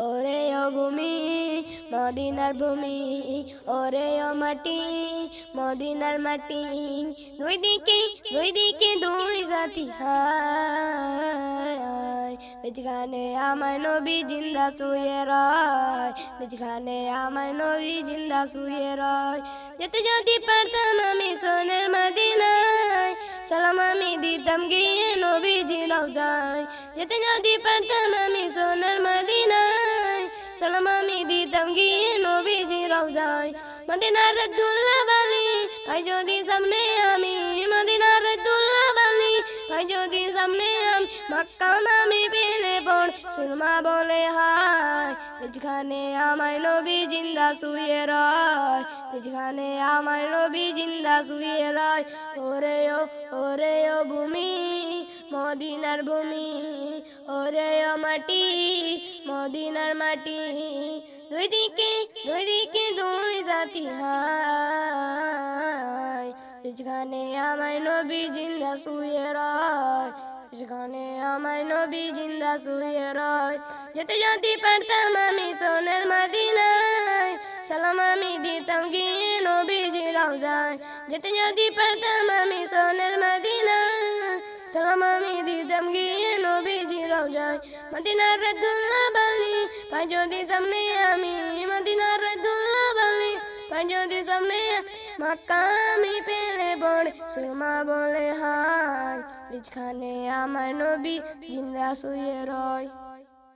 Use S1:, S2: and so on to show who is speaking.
S1: ওরে ও ভূমি, মদিনার ভূমি, ওরে ও মাটি, মদিনার মাটি, দুই দিকে দুই দিকে দুই জাতি বিজখানে আমার নবী জিন্দা শুয়ে রয় বিজখানে আমার নবী জিন্দা শুয়ে রয়। যেতে যদি পারতাম আমি সোনের মদিনায়, সালাম আমি দিতাম গিয়ে নবী জিরাও যায় যেতে যদি পারতাম আমি সোনার দিতাম গিয়ে নবী জিরাও যায় মদিনার দুল্লা বালি ভাই যদি সামনে আমি মদিনার দুল্লা বালি ভাই যদি সামনে আমি মক্কা আমি পেলে পড় সুরমা বলে হায় বিজখানে আমার নবী জিন্দা শুয়ে রয় বিজখানে আমার নবী জিন্দা শুয়ে রয় ওরে ও ওরে ও ভূমি মদিনার ভূমি, ওরে মাটি, মদিনার মাটি। দুই দিকে দুই দিকে দুই জাতি হায়। বিজখানে আমার নবী জিন্দা শুয়ে রয়। সেখানে আমার নবী জিন্দা শুয়ে রয়। যেতে যদি পারতাম আমি সোনের মদিনায়, সালাম আমি দিতাম গিয়ে নবী জিরাও যায় যেতে যদি পারতাম আমি সোনের মদিনায়, সালাম আমি দিতাম গিয়ে নবীজি রওজায় মদিনার দুল্লা বালি ভাই যদি সামনে আমি, মদিনার দুল্লা বালি ভাই যদি সামনে মাকামি পেলে পড়ে সুরমা বলে হায়। রিজখানে আমার নবী জিন্দা শুয়ে রয়।